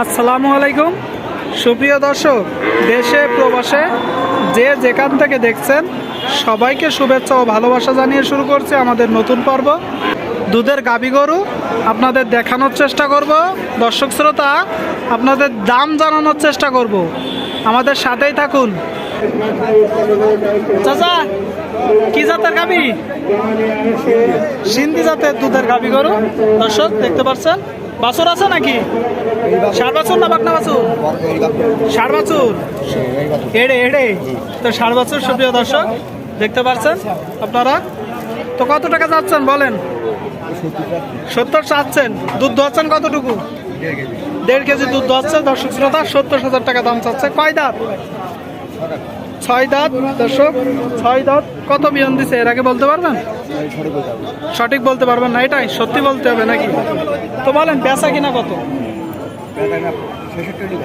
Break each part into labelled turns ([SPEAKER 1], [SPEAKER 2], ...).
[SPEAKER 1] আসসালামু আলাইকুম। সুপ্রিয় দর্শক, দেশে, প্রবাসে যে যেখান থেকে দেখছেন, সবাইকে শুভেচ্ছা ও ভালোবাসা জানিয়ে শুরু করছে আমাদের নতুন পর্ব। দুধের গাবি গরু আপনাদের দেখানোর চেষ্টা করব। দর্শক শ্রোতা, আপনাদের দাম জানানোর চেষ্টা করব। আমাদের সাথেই থাকুন। চাচা, কি জাতের গাবি? সিন্ধি জাতের দুধের গাবি গরু। দর্শক, দেখতে পাচ্ছেন? বাছুর আছে নাকি? ষাট বাছুর না বাকনা বাছুর? ষাট বাছুর? এড়ে এড়ে। তো ষাট বাছুর, সুপ্রিয় দর্শক, দেখতে পাচ্ছেন আপনারা? তো কত টাকা যাচ্ছেন বলেন? সত্তর চাচ্ছেন। দুধ দোয়াচ্ছেন কতটুকু? দেড় কেজি দুধ দোয়াচ্ছে দর্শক শ্রোতা, সত্তর হাজার টাকা দাম চাচ্ছে। কয় দাঁত? ছয় দাঁত, দর্শক, ছয় দাঁত। কত বিয়ন দিছে? এর আগে বলতে পারবেন? সঠিক বলতে পারবেন না। এটাই সত্যি বলতে হবে নাকি? তো বলেন, বেচা কিনা কত?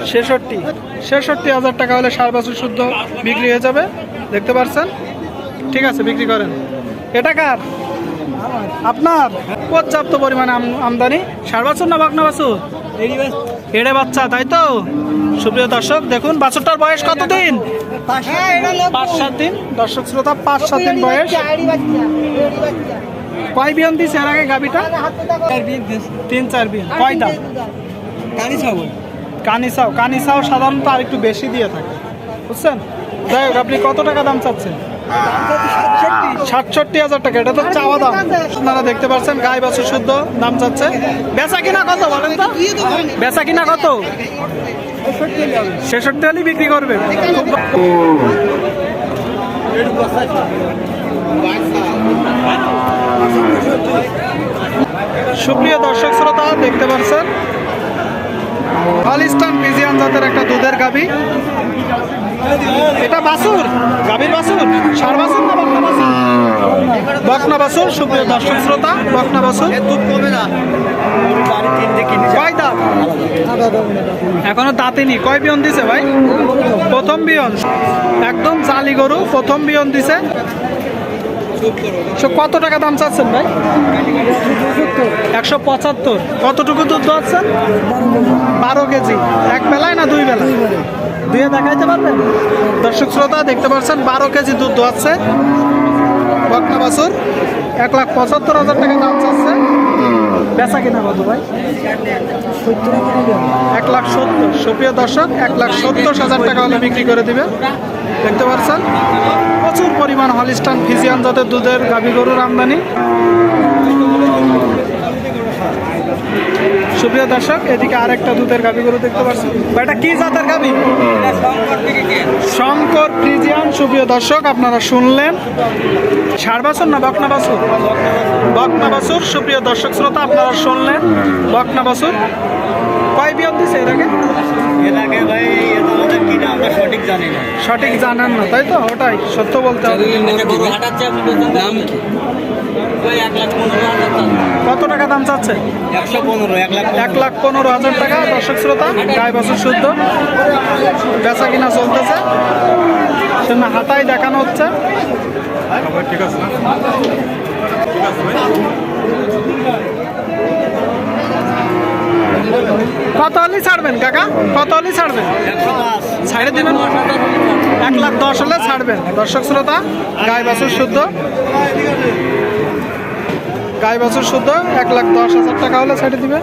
[SPEAKER 1] ছেষট্টি। ছেষট্টি হাজার টাকা হলে সার বছর শুদ্ধ বিক্রি হয়ে যাবে। দেখতে পাচ্ছেন ঠিক আছে, বিক্রি করেন। এটা কার? আপনার। পর্যাপ্ত পরিমাণে আম- আমদানি। সার বছর না বাগনা বাছুর? এড়ে বাচ্চা তাই তো? সুপ্রিয় দর্শক দেখুন বাছুরটার বয়স কত দিন পাঁচ সাত দিন। দর্শক শ্রোতা পাঁচ সাত দিন বয়স। কয় বিয়ন দিছে এর আগে গাবিটা? তিন চার বিয়ন। কয় দাম কানিসাও। কানিসাও সাধারণত আর একটু বেশি দিয়ে থাকে। বুঝছেন? যাই হোক আপনি কত টাকা দাম চাচ্ছেন? সাতষট্টি হাজার টাকা, এটা তো চাওয়া দাম। আপনারা দেখতে পাচ্ছেন, গায়ে বাছুর শুদ্ধ, দাম চাচ্ছে বেচা কিনা কত বলেন তো? বেচা কিনা কত? ছেষট্টি হলেই বিক্রি করবে। সুপ্রিয় দর্শক, শ্রোতা, দেখতে পাচ্ছেন হলিস্টান পিজিয়ান জাতের একটা দুধের গাবি। এটা বাসুর গাভীর বাসুর সার বাসুর না বকনা বাসুর বকনা বাসুর সুপ্রিয় দর্শক শ্রোতা বকনা বাসুর
[SPEAKER 2] দুধ কমে না। বাড়ি
[SPEAKER 1] কয় দাঁত? এখনও দাঁতেনি কয় বিয়ন দিছে ভাই? প্রথম বিয়ন। একদম জালি গরু প্রথম বিয়ন দিছে। সো কত টাকা দাম চাচ্ছেন ভাই? একশো পঁচাত্তর। কতটুকু দুধ দোয়াচ্ছেন বারো কেজি। এক বেলায় না দুই বেলা দুয়ে দেখাইতে পারবেন? দর্শক শ্রোতা, দেখতে পাচ্ছেন, বারো কেজি দুধ দোয়াচ্ছে বকনা বাসুর এক লাখ পঁচাত্তর হাজার টাকা দাম চাচ্ছে। বেচা কিনা কত ভাই? এক লাখ সত্তর। সুপ্রিয় দর্শক, এক লাখ সত্তর হাজার টাকা হলে বিক্রি করে দিবে। দেখতে পাচ্ছেন? প্রচুর পরিমাণ হলিস্টান ফিজিয়ান জাতের দুধের গাভী গরুর আমদানি। সুপ্রিয় দর্শক এদিকে আরেকটা দুধের গাভি গরু দেখতে পাচ্ছি বা এটা কি জাতের গাভি? শঙ্কর ফ্রিজিয়ান। সুপ্রিয় দর্শক আপনারা শুনলেন। ষাট বছর না বকনা বাছুর? বকনা বাছুর সুপ্রিয় দর্শক শ্রোতা আপনারা শুনলেন। বকনা বাছুর। কয় বিয়ন দিছে এর আগে?
[SPEAKER 2] এর আগে ভাই আমরা সঠিক জানি না।
[SPEAKER 1] সঠিক জানেন না তাই তো? ওটাই সত্য বলতে হবে।
[SPEAKER 2] আচ্ছা, কি? টাকা।
[SPEAKER 1] কত টাকা দাম চাচ্ছে?
[SPEAKER 2] একশো পনেরো এক লাখ
[SPEAKER 1] এক লাখ পনেরো হাজার টাকা দর্শক শ্রোতা গায়ে বছর শুদ্ধ। বেচা কিনা চলতেছে। সেজন্য হাতায় দেখানো হচ্ছে। কত হলে ছাড়বেন, কাকা? কত হলে ছাড়বেন? ছাড়ে দিবেন? এক লাখ দশ হলে ছাড়বেন। দর্শক শ্রোতা গায়ে বছর শুদ্ধ। গায়ে বছর শুদ্ধ, এক লাখ দশ হাজার টাকা হলে ছেড়ে দিবে